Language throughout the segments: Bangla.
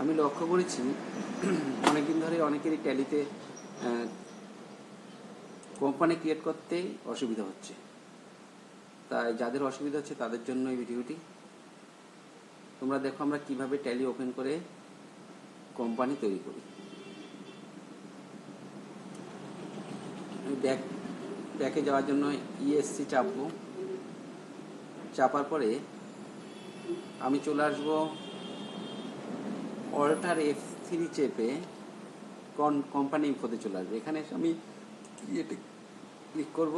আমি লক্ষ্য করেছি, অনেকদিন ধরে অনেকেরই ট্যালিতে কোম্পানি ক্রিয়েট করতেই অসুবিধা হচ্ছে। তাই যাদের অসুবিধা হচ্ছে তাদের জন্য এই ভিডিওটি। তোমরা দেখো আমরা কীভাবে ট্যালি ওপেন করে কোম্পানি তৈরি করি। ব্যাক ব্যাকে যাওয়ার জন্য ইএসসি চাপবো। চাপার পরে আমি চলে আসব অল্টার এফ থ্রি চেপে কন কোম্পানি ইনফোতে চলে আসবে? এখানে এসে আমি ক্লিক করব?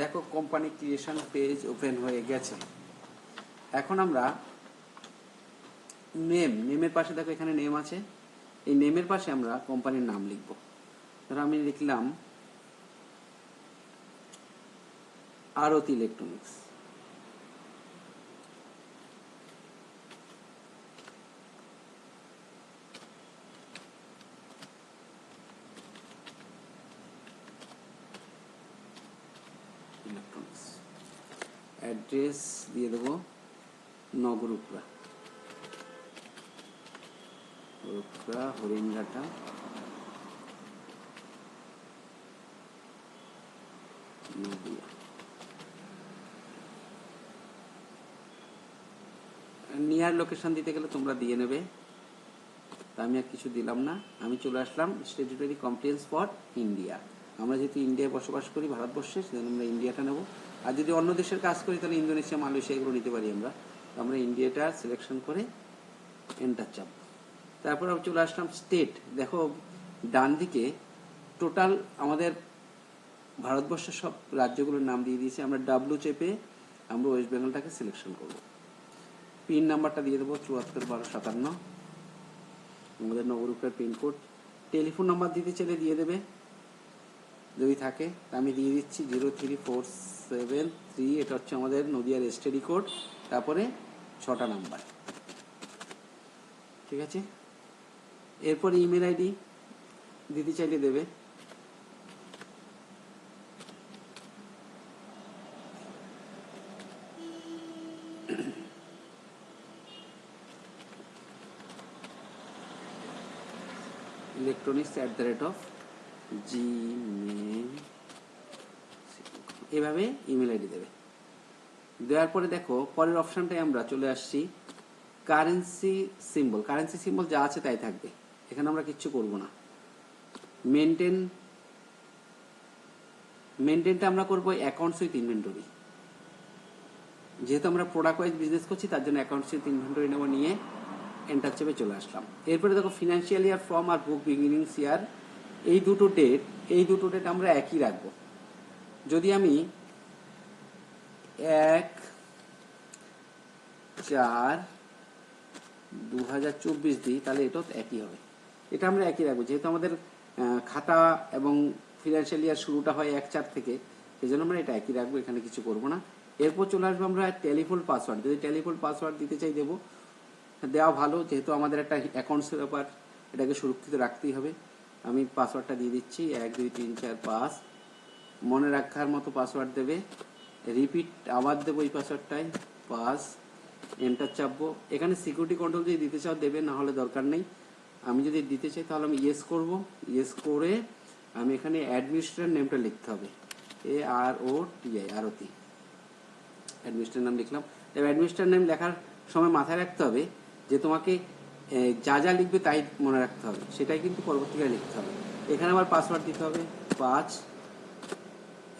দেখো, কোম্পানি ক্রিয়েশন পেজ ওপেন হয়ে গেছে। এখন আমরা নেম নেমের পাশে দেখো এখানে নেম আছে। এই নেমের পাশে আমরা কোম্পানির নাম লিখব। ধরো আমি লিখলাম আরতি ইলেকট্রনিক্স অ্যাড্রেস দিয়ে দেবো নগরুপড়া রূপড়া হরিণঘাটা। নদিয়া। নিয়ার লোকেশন দিতে গেলে তোমরা দিয়ে নেবে। তা আমি আর কিছু দিলাম না। আমি চলে আসলাম স্টেটুটারি কমপ্লেন্স ফর ইন্ডিয়া আমরা যেহেতু ইন্ডিয়ায় বসবাস করি, ভারতবর্ষে, সেজন্য আমরা ইন্ডিয়াটা নেব। আর যদি অন্য দেশের কাজ করি, তাহলে ইন্দোনেশিয়া, মালয়েশিয়া এগুলো নিতে পারি আমরা। আমরা ইন্ডিয়াটা সিলেকশন করে এন্টার চাপ। তারপর আমি চলে আসলাম স্টেট দেখো, ডান দিকে টোটাল আমাদের ভারতবর্ষের সব রাজ্যগুলোর নাম দিয়ে দিয়েছে। আমরা ডাব্লু চেপে আমরা ওয়েস্ট বেঙ্গলটাকে সিলেকশন করব। পিন নাম্বারটা দিয়ে দেবো চুয়াত্তর বারো সাতান্ন। আমাদের নবরূপের পিনকোড টেলিফোন নাম্বার দিতে চাইলে দিয়ে দেবে। যদি থাকে আমি দিয়ে দিচ্ছি zero three four seven three. এটা হচ্ছে আমাদের নদিয়ার এসটিডি কোড তারপরে ছটা নাম্বার। ঠিক আছে? এরপর ইমেল আইডি দিতে চাইলে দেবে। Electronics at the rate of Gmail এভাবে ইমেল আইডি দেবে। দেওয়ার পরে দেখো, পরের অপশনটায় আমরা চলে আসছি। কারেন্সি সিম্বল কারেন্সি সিম্বল যা আছে তাই থাকবে। এখানে আমরা কিচ্ছু করব না। মেনটেন মেনটেনটা আমরা করব অ্যাকাউন্টস উইথ ইনভেন্টরি যেহেতু আমরা প্রোডাক্ট ওয়াইজ বিজনেস করছি, তার জন্য অ্যাকাউন্টস উইথ ইনভেন্টরি নেব নিয়ে এন্টার চেপে চলে আসলাম। এরপরে দেখো ফিনান্সিয়াল ইয়ার ফ্রম আর বুক বিগিনিংস ইয়ার এই দুটো ডেট এই দুটো ডেট আমরা একই রাখব। যদি আমি এক, চার দু হাজার চব্বিশ দিই, তাহলে এটাও একই হবে। এটা আমরা একই রাখব। যেহেতু আমাদের খাতা এবং ফিনান্সিয়াল ইয়ার শুরুটা হয় এক চার থেকে সেই জন্য আমরা এটা একই রাখব, এখানে কিছু করব না। এরপর চলে আসব আমরা টেলিফোন পাসওয়ার্ড যদি টেলিফোন পাসওয়ার্ড দিতে চাই, দেবো। দেওয়া ভালো, যেহেতু আমাদের একটা অ্যাকাউন্টসের ব্যাপার, এটাকে সুরক্ষিত রাখতেই হবে। আমি পাসওয়ার্ডটা দিয়ে দিচ্ছি, এক, দুই, তিন, চার, পাঁচ। মনে রাখার মতো পাসওয়ার্ড দেবে। রিপিট, আবার দেবো এই পাসওয়ার্ডটাই পাস, এন্টার চাপবো। এখানে সিকিউরিটি কন্ট্রোল যদি দিতে চাও দেবে, না হলে দরকার নেই। আমি যদি দিতে চাই তাহলে আমি ইয়েস করব। ইয়েস করে আমি এখানে অ্যাডমিনিস্ট্রেটর নেমটা লিখতে হবে। এ আর ও টি আই আরতি অ্যাডমিনিস্ট্রেটর নাম লিখলাম। এবার অ্যাডমিনিস্ট্রেটর নেম লেখার সময় মাথায় রাখতে হবে যে তোমাকে যা যা লিখবে তাই মনে রাখতে হবে। সেটাই কিন্তু পরবর্তীকালে লিখতে হবে। এখানে আবার পাসওয়ার্ড দিতে হবে। পাঁচ।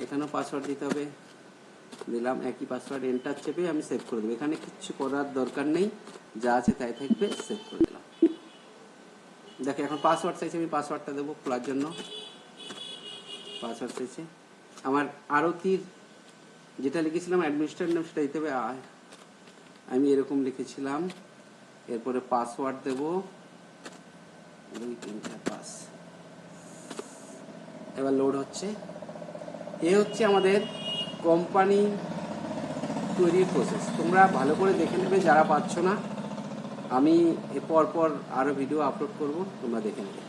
এখানেও পাসওয়ার্ড দিতে হবে। দিলাম একই পাসওয়ার্ড এন্টার চেপে আমি সেভ করে দেবো। এখানে কিচ্ছু করার দরকার নেই। যা আছে তাই থাকবে সেভ করে দিলাম। দেখো, এখন পাসওয়ার্ড চাইছে, আমি পাসওয়ার্ডটা দেবো খোলার জন্য। পাসওয়ার্ড চাইছে। আমার আরতির যেটা লিখেছিলাম অ্যাডমিনিস্ট্রেটর নেম সেটা দিতে হবে। আমি এরকম লিখেছিলাম। এরপরে পাসওয়ার্ড দেব। এবার লোড হচ্ছে। এ হচ্ছে আমাদের কোম্পানি তৈরির প্রসেস তোমরা ভালো করে দেখে নেবে, যারা পাচ্ছ না, আমি এ পর পর আরও ভিডিও আপলোড করব, তোমরা দেখে নেবে।